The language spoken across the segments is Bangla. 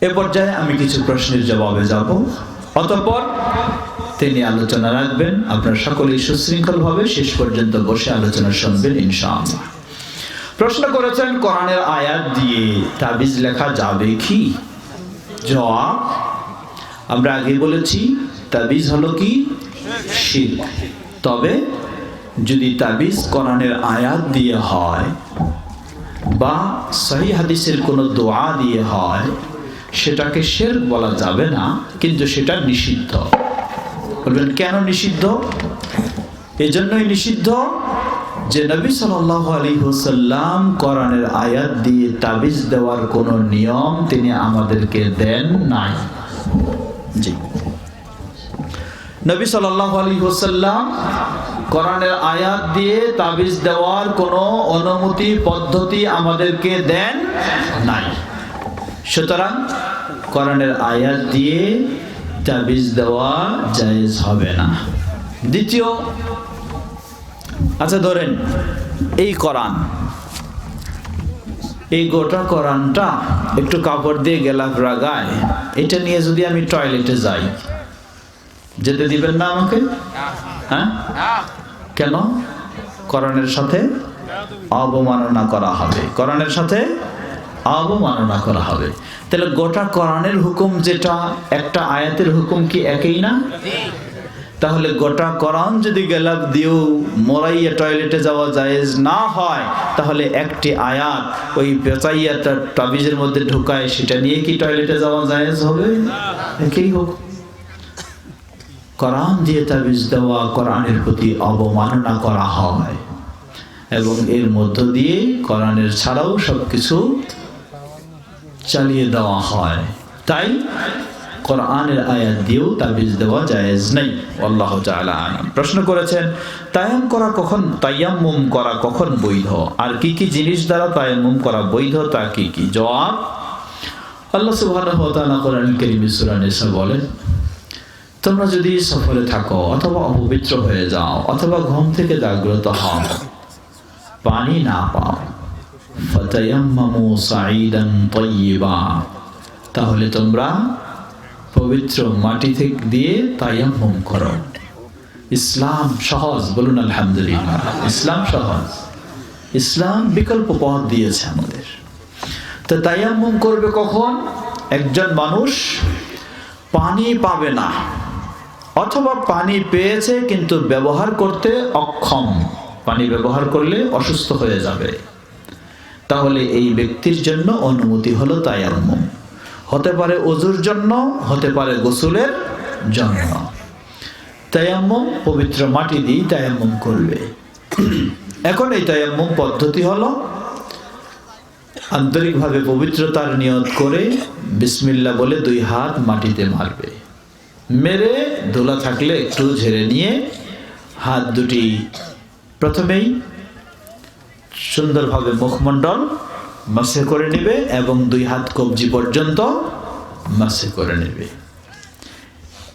এ পর্যায়ে আমি কিছু প্রশ্নের জবাবে যাব। অতঃপর তিনি আলোচনা রাখবেন। আপনারা সকলেই সুশৃঙ্খলভাবে শেষ পর্যন্ত বসে আলোচনা শুনবেন, ইনশাআল্লাহ। প্রশ্ন করেছেন, কোরআনের আয়াত দিয়ে তাবিজ লেখা যাবে কি? জবাব, আমরা আগে বলেছি, তাবিজ হলো কি? শিরক তবে যদি তাবিজ কোরআনের আয়াত দিয়ে হয় বা সহি হাদিসের কোনো দোয়া দিয়ে হয় সেটাকে শের বলা যাবে না, কিন্তু সেটা নিষিদ্ধ। বলবেন, কেন নিষিদ্ধ? এই জন্যই নিষিদ্ধ যে নবী সাল্লাহ আলী হোসাল্লাম কোরআনের আয়াত দিয়ে তাবিজ দেওয়ার কোনো নিয়ম তিনি আমাদেরকে দেন নাই। জি। নবী সাল্লাহ আলী হোসাল্লাম কোরআনের আয়াত দিয়ে তাবিজ দেওয়ার কোনো অনুমতি, পদ্ধতি আমাদেরকে দেন নাই। সুতরাং কোরআনের আয়াত দিয়ে তাবিজ দেওয়া জায়েজ হবে না। দ্বিতীয় আচ্ছা ধরেন, এই কোরআন, এই গোটা কোরআনটা একটু কাপড় দিয়ে গেলাফ রাগায়, এটা নিয়ে যদি আমি টয়লেটে যাই, যেতে দিবেন না আমাকে? হ্যাঁ? কেন? কোরআনের সাথে অবমাননা করা হবে। কোরআনের সাথে অবমাননা করা হবে। তাহলে গোটা কোরআনের হুকুম যেটা, একটা আয়াতের হুকুম কি একই না? তাহলে গোটা কোরআন যদি গেলাপ দিয়েও মরাইয়া টয়লেটে যাওয়া জায়েজ না হয়, তাহলে একটি আয়াত ওই বেচাইয়াটা তাবিজের মধ্যে ঢুকায়, সেটা নিয়ে কি টয়লেটে যাওয়া জায়েজ হবে? একই হোক। কোরআন দিয়ে তাবিজ দেওয়া কোরআনের প্রতি অবমাননা করা হয় এবং এর মধ্য দিয়ে কোরআনের ছাড়াও সব কিছু চালিয়ে দেওয়া হয়। তাই কোরআনের আয়াত দিয়েও তাবিজ দেওয়া জায়েজ নেই। আল্লাহ আলাম। প্রশ্ন করেছেন তায়াম করা কখন, তায়াম্মুম করা কখন বৈধ? আর কি কি জিনিস দ্বারা তায়াম্মুম করা বৈধ, তা কি কি? জবাব, আল্লাহ সুবহানাহু ওয়া তাআলা কোরআন কারীমে সূরা নিসা বলেন, তোমরা যদি সফরে থাকো অথবা অপবিত্র হয়ে যাও, অথবা ঘুম থেকে জাগ্রত হও, পানি না পাও ফাতায়াম্মামু সাঈদান তাইয়্যিবা তাহলে তোমরা পবিত্র মাটি থেকে দিয়ে তায়াম্মুম করো। ইসলাম সহজ, বলুন আলহামদুলিল্লাহ। ইসলাম সহজ। ইসলাম বিকল্প পথ দিয়েছে আমাদের। তো তায়াম্মুম করবে কখন? একজন মানুষ পানি পাবে না, অথবা পানি পেয়েছে কিন্তু ব্যবহার করতে অক্ষম। পানি ব্যবহার করলে অসুস্থ হয়ে যাবে। তাহলে এই ব্যক্তির জন্য অনুমতি হলো তায়াম্মুম। হতে পারে অজুর জন্য, হতে পারে গোসলের জন্য। তায়াম্মুম, পবিত্র মাটি দিয়ে তায়াম্মুম করবে। এখন এই তায়াম্মুম পদ্ধতি হলো আন্তরিকভাবে পবিত্রতার নিয়ত করে বিসমিল্লা বলে দুই হাত মাটিতে মারবে। মেরে ধুলা থাকলে একটু ঝেড়ে নিয়ে হাত দুটি প্রথমেই সুন্দরভাবে মুখমণ্ডল মাসে করে নেবে এবং দুই হাত কবজি পর্যন্ত মাসে করে নেবে।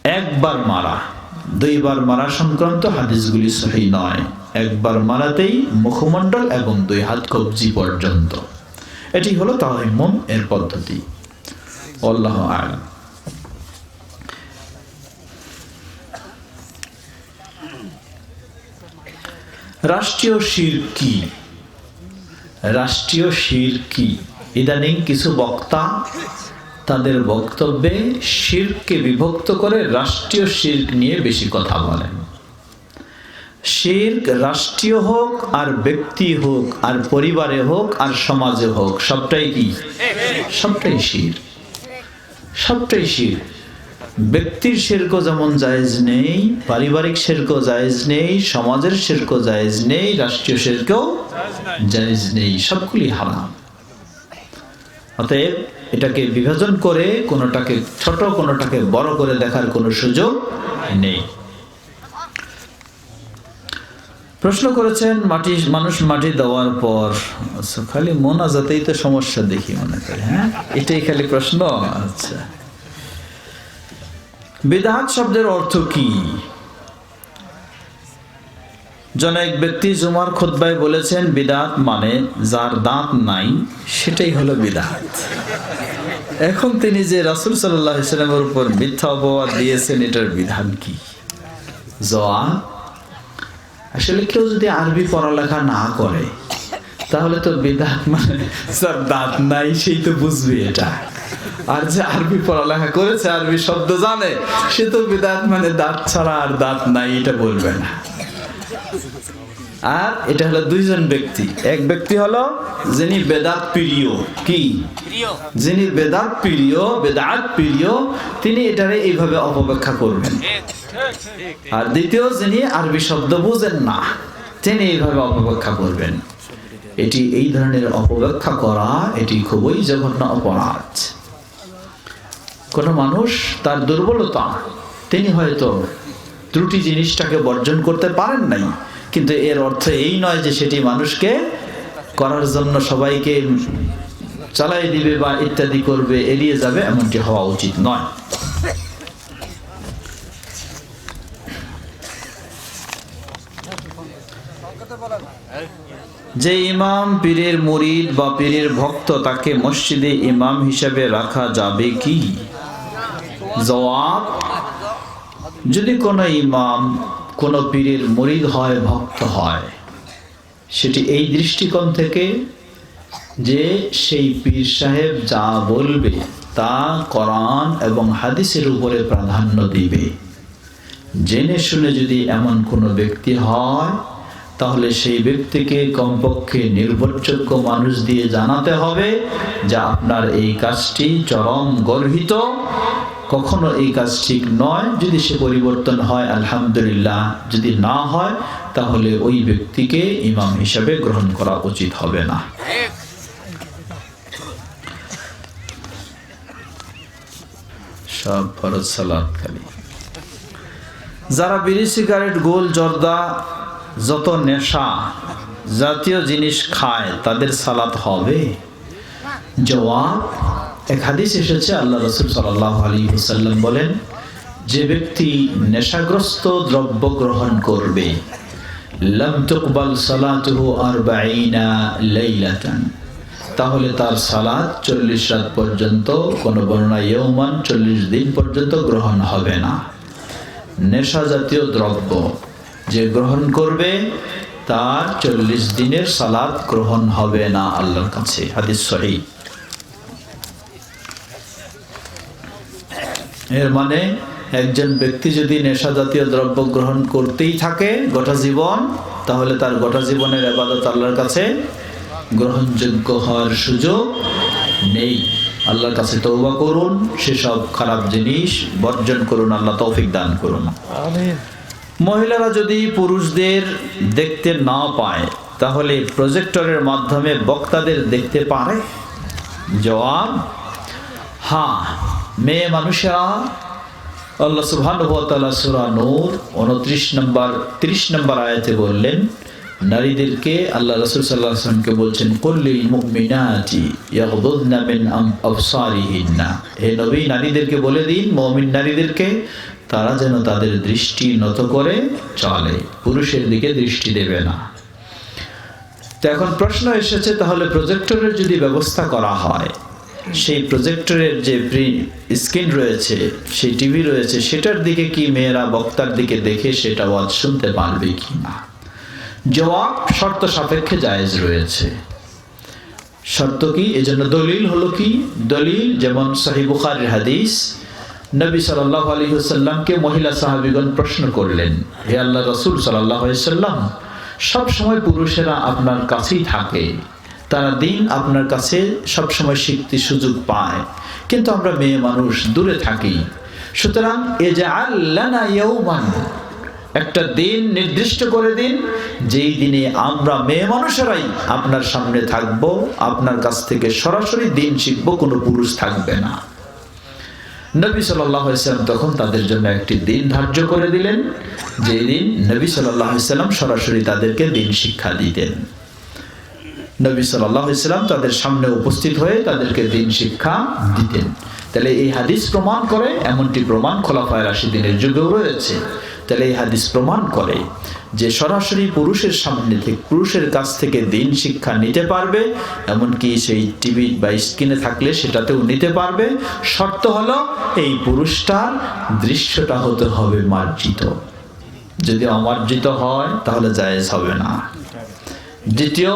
একবার মারা, দুইবার মারা সংক্রান্ত হাদিসগুলি সহি নয়। একবার মারাতেই মুখমণ্ডল এবং দুই হাত কবজি পর্যন্ত। এটি হলো তাহিমুম এর পদ্ধতি। আল্লাহ আলম। রাষ্ট্রীয় শির কি? রাষ্ট্রীয় শির কি? ইদানিং কিছু বক্তা তাদের বক্তব্যে শিরকে বিভক্ত করে রাষ্ট্রীয় শির্ক নিয়ে বেশি কথা বলেন। শির্ক রাষ্ট্রীয় হোক আর ব্যক্তি হোক আর পরিবারে হোক আর সমাজে হোক, সবটাই কি? সবটাই শির। সবটাই শির। ব্যক্তির শির্ক যেমন জায়েজ নেই, পারিবারিক শির্ক জায়েজ নেই, সমাজের শির্ক জায়েজ নেই, রাষ্ট্রীয় শির্কও জায়েজ নেই, সবগুলি হারাম। অতএব এটাকে বিভাজন করে কোনোটাকে ছোট, কোনোটাকে বড় করে দেখার কোনো সুযোগ নেই। প্রশ্ন করেছেন, মাটি, মানুষ মাটি দেওয়ার পর আচ্ছা খালি মোনাজাতেই তো সমস্যা দেখি মনে করে হ্যাঁ? এটাই খালি প্রশ্ন? আচ্ছা। বিদাত শব্দের অর্থ কি? জন এক ব্যক্তি জুমার খোদ্বায় বলেছেন, বিদাত মানে যার দাঁত নাই, সেটাই হলো বিদাত। এখন তিনি যে রাসুল সাল্লাহ ইসলামের উপর মিথ্যা অপবাদ দিয়েছেন, এটার বিধান কি? জবাব আসলে কেউ যদি আরবি পড়ালেখা না করে, তাহলে তো বিদাত মানে যার দাঁত নাই, সেই তো বুঝবে এটা। আর যে আরবি পড়ালেখা করেছে আরবি শব্দ জানে সে তো বিদাত মানে দাঁত ছাড়া আর দাঁত নাই এটা বলবে না। আর এটা হলো দুইজন ব্যক্তি। এক ব্যক্তি হলো যিনি বেদাত প্রিয়। কি? যিনি বেদাত প্রিয় বেদাত প্রিয় তিনি এটারে এইভাবে অপব্যাখ্যা করবেন। আর দ্বিতীয় যিনি আরবি শব্দ বুঝেন না তিনি এইভাবে অপব্যাখ্যা করবেন। এটি এই ধরনের অপব্যাখ্যা করা এটি খুবই জঘন্য অপরাধ। কোনো মানুষ তার দুর্বলতা, তিনি হয়তো ত্রুটি জিনিসটাকে বর্জন করতে পারেন নাই, কিন্তু এর অর্থ এই নয় যে সেটি মানুষকে করার জন্য সবাইকে চালাই দিবে বা ইত্যাদি করবে, এড়িয়ে যাবে, এমনটি হওয়া উচিত নয়। যে ইমাম পীরের মুরিদ বা পীরের ভক্ত তাকে মসজিদে ইমাম হিসাবে রাখা যাবে কি? জবাব, যদি কোনো ইমাম, কোনো পীরের মরিদ হয়, ভক্ত হয়, সেটি এই দৃষ্টিকোণ থেকে যে সেই পীর সাহেব যা বলবে তা কোরআন এবং হাদিসের উপরে প্রাধান্য দিবে। জেনে শুনে যদি এমন কোনো ব্যক্তি হয়, তাহলে সেই ব্যক্তিকে কমপক্ষে নির্ভরযোগ্য মানুষ দিয়ে জানাতে হবে যে আপনার এই কাজটি চরম গর্হিত কখনো এই কাজ ঠিক নয়। যদি সে পরিবর্তন হয়, আলহামদুলিল্লাহ। যদি না হয়, তাহলে ওই ব্যক্তিকে ইমাম হিসাবে গ্রহণ করা উচিত হবে না। সব ফরজ খালি। যারা বিড়ি, সিগারেট, গোল, জর্দা, যত নেশা জাতীয় জিনিস খায়, তাদের সালাত হবে। জবাব এক হাদিস এসেছে, আল্লাহ রসুল সাল্লাহ আলী হুসাল্লাম বলেন, যে ব্যক্তি নেশাগ্রস্ত দ্রব্য গ্রহণ করবে তাহলে তার সালাত চল্লিশ রাত পর্যন্ত, কোনো বর্ণনা ইয়মান চল্লিশ দিন পর্যন্ত গ্রহণ হবে না। নেশা জাতীয় দ্রব্য যে গ্রহণ করবে, তার চল্লিশ দিনের সালাত গ্রহণ হবে না, আল্লাহর কাছে। হাদিস সহি। এর মানে একজন ব্যক্তি যদি নেশা জাতীয় দ্রব্য গ্রহণ করতেই থাকে গোটা জীবন তাহলে তার গোটা জীবনের আবাদত আল্লাহর কাছে গ্রহণযোগ্য হওয়ার সুযোগ নেই। আল্লাহর কাছে তৌবা করুন সেসব খারাপ জিনিস বর্জন করুন আল্লাহ তৌফিক দান করুন। মহিলারা যদি পুরুষদের দেখতে না পায় তাহলে প্রজেক্টরের মাধ্যমে বক্তাদের দেখতে পারে? জবাব হ্যাঁ। মেয়ে মানুষেরা, আল্লাহ সুবহান সুরা নূর উনত্রিশ নম্বর, ত্রিশ নম্বর আয়াতে বললেন, নারীদেরকে আল্লাহ রসুল সাল্লাহ আসলামকে বলছেন কল্লিল মুমিনাতি ইয়াগদুদনা মিন আবসারিহিন্না। হে নবী, নারীদেরকে বলে দিন, মুমিন নারীদেরকে, তারা যেন তাদের দৃষ্টি নত করে চলে, পুরুষের দিকে দৃষ্টি দেবে না। তো এখন প্রশ্ন এসেছে, তাহলে প্রজেক্টরের যদি ব্যবস্থা করা হয় সেই প্রজেক্টরের যে স্ক্রিন রয়েছে, সেই টিভি রয়েছে, সেটার দিকে কি মেয়েরা বক্তার দিকে দেখে সেটা ওয়াজ শুনতে পারবে কি না? জবাব শর্ত সাপেক্ষে জায়েজ রয়েছে। শর্ত কি? এজন্য দলিল হলো কি? দলিল যেমন সহি বুখারের হাদিস, নবী সাল্লাহ আলী সাল্লামকে মহিলা সাহাবিগণ প্রশ্ন করলেন, হে আল্লাহ রসুল সাল্লাহ সব সময় পুরুষেরা আপনার কাছেই থাকে। তারা দিন আপনার কাছে সব সময় শিখতে সুযোগ পায়। কিন্তু আমরা মেয়ে মানুষ, দূরে থাকি। সুতরাং এ যে আল্লাহ একটা দিন নির্দিষ্ট করে দিন, যেই দিনে আমরা মেয়ে মানুষেরাই আপনার সামনে থাকব, আপনার কাছ থেকে সরাসরি দিন শিখব, কোনো পুরুষ থাকবে না। নবী সাল্লাম তখন তাদের জন্য একটি দিন ধার্য করে দিলেন। যে দিন নবী সাল্লাম সরাসরি তাদেরকে দিন শিক্ষা দিতেন। নবী সাল্লাম তাদের সামনে উপস্থিত হয়ে তাদেরকে দিন শিক্ষা দিতেন। তাহলে এই হাদিস প্রমাণ করে, এমনটি প্রমাণ খোলাফায় রাশি দিনের যুগেও রয়েছে। তাহলে এই হাদিস প্রমাণ করে যে সরাসরি পুরুষের সামনে থেকে, পুরুষের কাছ থেকে দিন শিক্ষা নিতে পারবে, এমনকি সেই টিভি বা স্ক্রিনে থাকলে সেটাতেও নিতে পারবে। শর্ত হলো, এই পুরুষটার দৃশ্যটা হতে হবে মার্জিত। যদি অমার্জিত হয়, তাহলে জায়েজ হবে না। দ্বিতীয়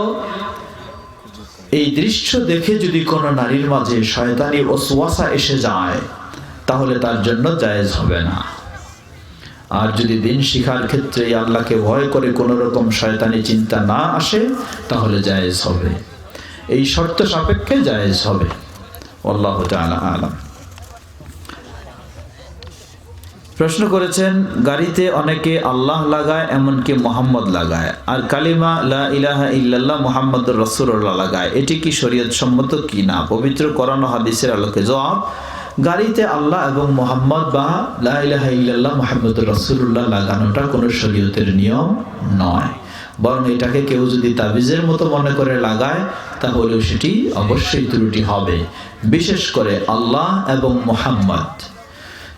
এই দৃশ্য দেখে যদি কোনো নারীর মাঝে শয়তানি ওসওয়াসা এসে যায়, তাহলে তার জন্য জায়েজ হবে না। আর যদি দিন শিখার ক্ষেত্রে আল্লাহকে ভয় করে কোনো রকম শয়তানি চিন্তা না আসে, তাহলে জায়েজ হবে। এই শর্ত সাপেক্ষে জায়েজ হবে। আল্লাহ তাআলা আলাম। প্রশ্ন করেছেন, গাড়িতে অনেকে আল্লাহ লাগায়, এমনকি মোহাম্মদ লাগায়। আর কালিমা, লা ইলাহা ইল্লাল্লাহ মোহাম্মদ রসুল্লাহ লাগায়। এটি কি শরীয়ত সম্মত কি না? পবিত্র করানো হাদিসের আলোকে জবাব, গাড়িতে আল্লাহ এবং মোহাম্মদ বা লা ইলাহা ইল্লাল্লাহ মোহাম্মদ রসুল্লাহ লাগানোটা কোনো শরীয়তের নিয়ম নয়। বরং এটাকে কেউ যদি তাবিজের মতো মনে করে লাগায়, তাহলেও সেটি অবশ্যই ত্রুটি হবে। বিশেষ করে আল্লাহ এবং মোহাম্মদ।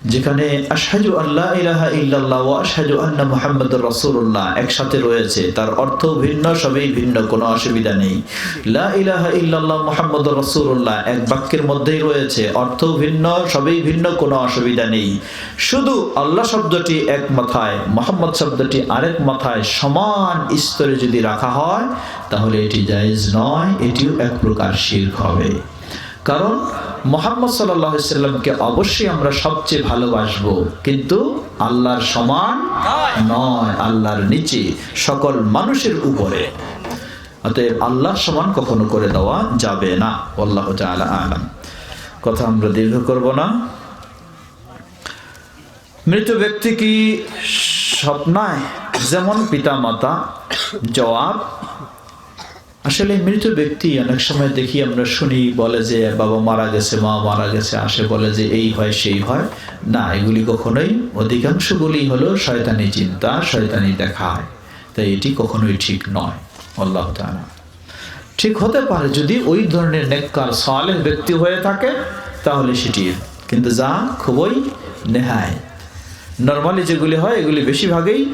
যেখানে আশহাজু আল্লাহ ইলাহা ইল্লাল্লাহ ও আশহাজু আন্না মুহাম্মাদুর রাসূলুল্লাহ একসাথে রয়েছে। তার অর্থ ভিন্ন, সবই ভিন্ন, কোনো অসুবিধা নেই। লা ইলাহা ইল্লাল্লাহ মুহাম্মাদুর রাসূলুল্লাহ এক বাক্যের মধ্যেই রয়েছে, অর্থ ভিন্ন, সবই ভিন্ন, কোনো অসুবিধা নেই। শুধু আল্লাহ শব্দটি এক মাথায়, মোহাম্মদ শব্দটি আরেক মাথায় সমান স্তরে যদি রাখা হয়, তাহলে এটি জায়েজ নয়, এটিও এক প্রকার শিরক হবে। কারণ মোহাম্মদ সাল্লামকে অবশ্যই আমরা সবচেয়ে ভালোবাসবো। কিন্তু আল্লাহর সমান নয়, আল্লাহর নিচে, সকল মানুষের উপরে। অতএব আল্লাহর সমান কখনো করে দেওয়া যাবে না। আল্লাহ আলাম। কথা আমরা দীর্ঘ করব না। মৃত ব্যক্তি কি স্বপ্নায়? যেমন পিতা মাতা জবাব আসলে মৃত ব্যক্তি অনেক সময় দেখি আমরা শুনি বলে যে বাবা মারা গেছে, মা মারা গেছে, আসে বলে যে এই হয়, সেই হয়। না, এগুলি কখনোই অধিকাংশগুলি হলো শয়তানি চিন্তা, শয়তানি দেখায় তাই এটি কখনোই ঠিক নয়। আল্লাহ তাআলা। ঠিক হতে পারে যদি ওই ধরনের নেককার, সালেহ ব্যক্তি হয়ে থাকে, তাহলে সেটি কিন্তু যা খুবই নেহায়। নর্মালি যেগুলি হয়, এগুলি বেশিরভাগই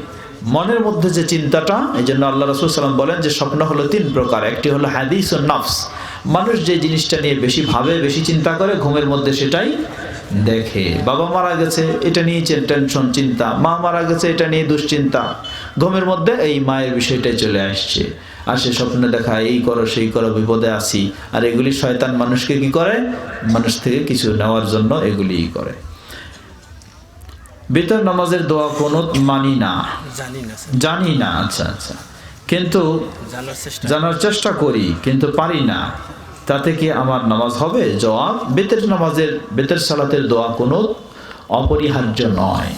মনের মধ্যে যে চিন্তাটা, এই জন্য আল্লাহ রসুল সাল্লাম বলেন যে স্বপ্ন হলো তিন প্রকার। একটি হলো হাদিস ও নফস। মানুষ যে জিনিসটা নিয়ে বেশি ভাবে, বেশি চিন্তা করে, ঘুমের মধ্যে সেটাই দেখে। বাবা মারা গেছে, এটা নিয়ে টেনশন চিন্তা। মা মারা গেছে, এটা নিয়ে দুশ্চিন্তা। ঘুমের মধ্যে এই মায়ের বিষয়টাই চলে আসছে। আসে স্বপ্ন দেখা, এই করো, সেই করো, বিপদে আসি আর এগুলি শয়তান মানুষকে কি করে? মানুষ থেকে কিছু নেওয়ার জন্য এগুলিই করে। বেতন নামাজের দোয়া কোনো মানি না। জানি না আচ্ছা আচ্ছা। কিন্তু জানার চেষ্টা জানার চেষ্টা করি কিন্তু পারি না। তাতে কি আমার নামাজ হবে? জবাব বেতের নামাজের বেতের সালাতের দোয়া কোনো অপরিহার্য নয়।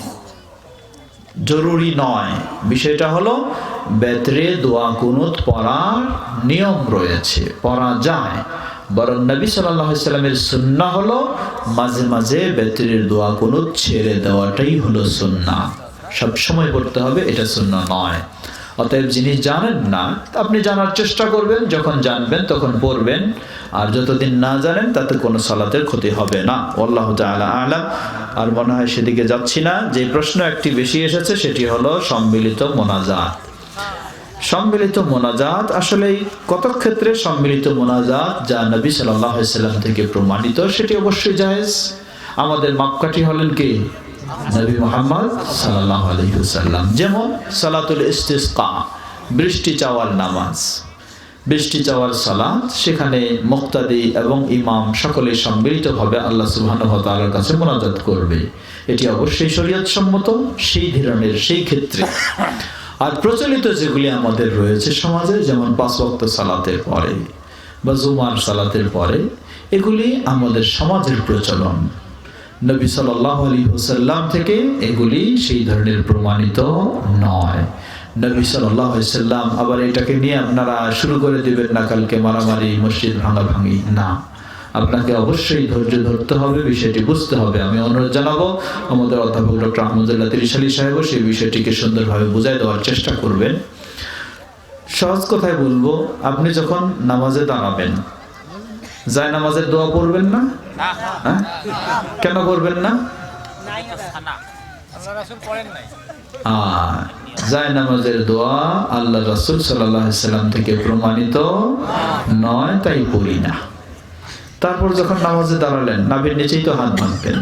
জরুরি নয়। বিষয়টা হলো বেতরে দোয়া কুনুত পড়ার নিয়ম রয়েছে পড়া যায়। বরং নবী সাল্লামের সুন্না হলো মাঝে মাঝে বেতরের দোয়া কোনো ছেড়ে দেওয়াটাই হলো সুন্না সবসময় পড়তে হবে, এটা সুন্না নয়। অতএব যিনি জানেন না আপনি জানার চেষ্টা করবেন, যখন জানবেন তখন পড়বেন। আর যতদিন না জানেন, তাতে কোনো সালাতের ক্ষতি হবে না। আল্লাহ তাআলা আলাম। আর মনে হয় সেদিকে যাচ্ছি না। যে প্রশ্ন একটি বেশি এসেছে, সেটি হলো সম্মিলিত মোনাজাত। সম্মিলিত মোনাজাত আসলে কত ক্ষেত্রে সম্মিলিত মোনাজাত যা নবী সাল্লাম থেকে প্রমাণিত, সেটি অবশ্যই জায়েজ। আমাদের মাপকাঠি হলেন কি? নবী মোহাম্মদ সাল্লাহ আলহিহসাল্লাম যেমন সালাতুল ইস্তিসকা, বৃষ্টি চাওয়ার নামাজ। বৃষ্টি চাওয়ার সালাত, সেখানে মুক্তাদি এবং ইমাম সকলে সম্মিলিতভাবে আল্লাহ ওয়া কাছে মোনাজাত করবে। এটি অবশ্যই শরীয়ত সম্মত সেই ধরনের, সেই ক্ষেত্রে। আর প্রচলিত যেগুলি আমাদের রয়েছে সমাজে, যেমন পাঁচ ওয়াক্ত সালাতের পরে বা জুমার সালাতের পরে, এগুলি আমাদের সমাজের প্রচলন। নবী সাল্লাহ আলী হুসাল্লাম থেকে এগুলি সেই ধরনের প্রমাণিত নয়। নবী সাল্লাম আবার এটাকে নিয়ে আপনারা শুরু করে দিবেন না, কালকে মারামারি, মসজিদ ভাঙা ভাঙি না। আপনাকে অবশ্যই ধৈর্য ধরতে হবে, বিষয়টি বুঝতে হবে। আমি অনুরোধ জানাব, আমাদের অধ্যাপক ডক্টর আহমদুল্লাহ তিরিশ আলী সাহেবও সেই বিষয়টিকে সুন্দরভাবে বুঝাই দেওয়ার চেষ্টা করবেন। সহজ কথায় বলব, আপনি যখন নামাজে দাঁড়াবেন, যায় নামাজের দোয়া পড়বেন না? হ্যাঁ? কেন করবেন না? যায় নামাজের দোয়া আল্লাহ রাসুল সাল্লাম থেকে প্রমাণিত নয়, তাই পড়ি না। তারপর যখন নামাজে দাঁড়ালেন নাবির নিচেই তো হাত বাঁধবেন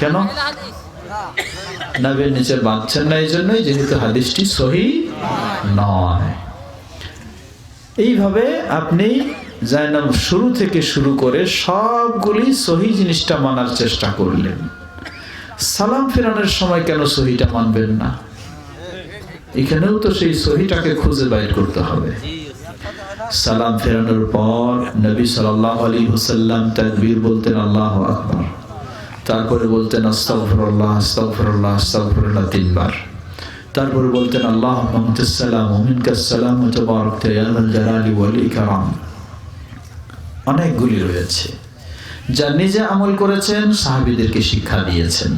কেন? নাবির নিচে বাঁধছেন না এই জন্যই যেহেতু হাদিসটি সহি নয়। এইভাবে আপনি জায়নাম শুরু থেকে শুরু করে সবগুলি সহি জিনিসটা মানার চেষ্টা করলেন। সালাম ফেরানোর সময় কেন সহিটা মানবেন না? এখানেও তো সেই সহিটাকে খুঁজে বাইর করতে হবে। সালাম ফেরানোর পর নবী সাল্লাল্লাহু আলাইহি ওয়াসাল্লাম তাকবীর বলতেন, আল্লাহ আকবার। তারপরে বলতেন, আস্তাগফিরুল্লাহ আস্তাগফিরুল্লাহ আস্তাগফিরুল্লাহ তিনবার। তারপরে বলতেন আল্লাহ মাহমুদুসাল্লাম ওমিনকাসালাম তবারক ইয়া যাল জালালি ওয়াল ইকরাম। অনেকগুলি রয়েছে। যা নিজে আমল করেছেন, সাহাবীদেরকে শিক্ষা দিয়েছেন।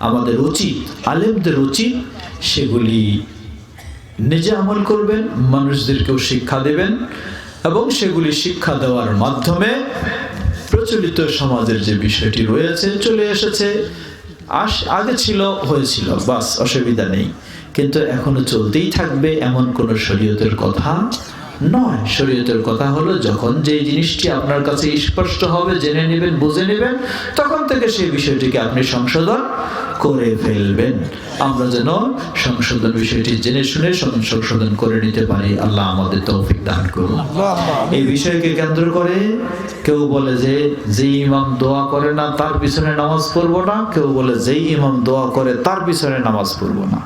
আমাদের উচিত, আলেমদের উচিত সেগুলি নিজে আমল করবেন, মানুষদেরকেও শিক্ষা দেবেন এবং সেগুলি শিক্ষা দেওয়ার মাধ্যমে প্রচলিত সমাজের যে বিষয়টি রয়েছে চলে এসেছে। আস, আগে ছিল, হয়েছিল, বাস, অসুবিধা নেই। কিন্তু এখনও চলতেই থাকবে এমন কোন শরীয়তের কথা নয়। শরীয়তের কথা হলো, যখন যে জিনিসটি আপনার কাছে স্পষ্ট হবে, জেনে নেবেন, বুঝে নেবেন, তখন থেকে সেই বিষয়টিকে আপনি সংশোধন করে ফেলবেন। আমরা যেন সংশোধন বিষয়টি জেনে শুনে সংশোধন করে নিতে পারি। আল্লাহ আমাদের তৌফিক দান করুন। এই বিষয়কে কেন্দ্র করে কেউ বলে যে যে ইমাম দোয়া করে না, তার পিছনে নামাজ পড়ব না। কেউ বলে যে ইমাম দোয়া করে, তার পিছনে নামাজ পড়ব না।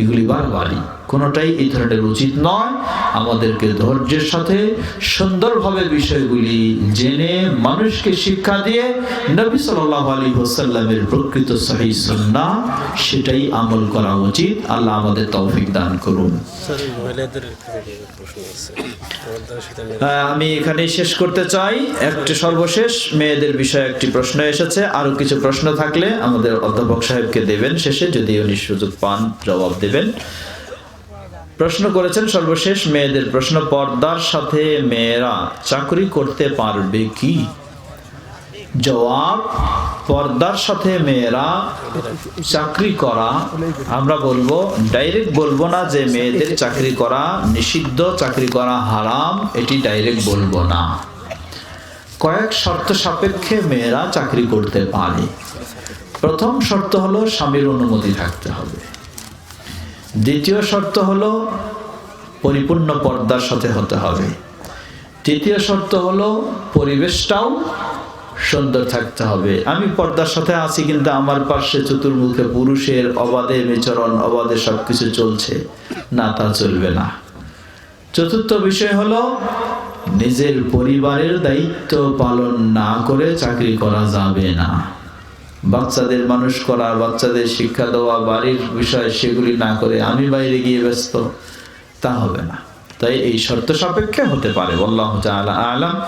এগুলি বারবারই। কোনোটাই এই ধরনের উচিত নয়। আমাদেরকে ধৈর্যের সাথে সুন্দরভাবে বিষয়গুলি জেনে মানুষকে শিক্ষা দিয়ে নবী সাল্লাল্লাহু আলাইহি ওয়াসাল্লামের প্রকৃত সহিহ সুন্নাহ সেটাই আমল করা উচিত। আল্লাহ আমাদের তৌফিক দান করুন। আমি এখানেই শেষ করতে চাই। একটি সর্বশেষ মেয়েদের বিষয়ে একটি প্রশ্ন এসেছে। আরও কিছু প্রশ্ন থাকলে আমাদের অধ্যাপক সাহেবকে দেবেন শেষে যদি উনি সুযোগ পান জবাব দেবেন। প্রশ্ন করেছেন সর্বশেষ মেয়েদের প্রশ্ন, পর্দার সাথে মেয়েরা চাকরি করতে পারবে কি? জবাব, পর্দার সাথে মেয়েরা চাকরি করা। আমরা বলব, ডাইরেক্ট বলব না যে মেয়েদের চাকরি করা নিষিদ্ধ, চাকরি করা হারাম, এটি ডাইরেক্ট বলব না। কয়েক শর্ত সাপেক্ষে মেয়েরা চাকরি করতে পারে। প্রথম শর্ত হলো স্বামীর অনুমতি থাকতে হবে। দ্বিতীয় শর্ত হলো পরিপূর্ণ পর্দার সাথে হতে হবে। তৃতীয় শর্ত হলো পরিবেশটাও সুন্দর থাকতে হবে। আমি পর্দার সাথে আছি কিন্তু আমার পাশে চতুর্মুখে পুরুষের অবাধে বিচরণ, অবাধে সবকিছু চলছে। না, তা চলবে না। চতুর্থ বিষয় হলো নিজের পরিবারের দায়িত্ব পালন না করে চাকরি করা যাবে না। বাচ্চাদের মানুষ করা, বাচ্চাদের শিক্ষা দেওয়া, বাড়ির বিষয় সেগুলি না করে আমি বাইরে গিয়ে ব্যস্ত, তা হবে না। তাই এই শর্ত সাপেক্ষে হতে পারে আল্লাহ আলাম।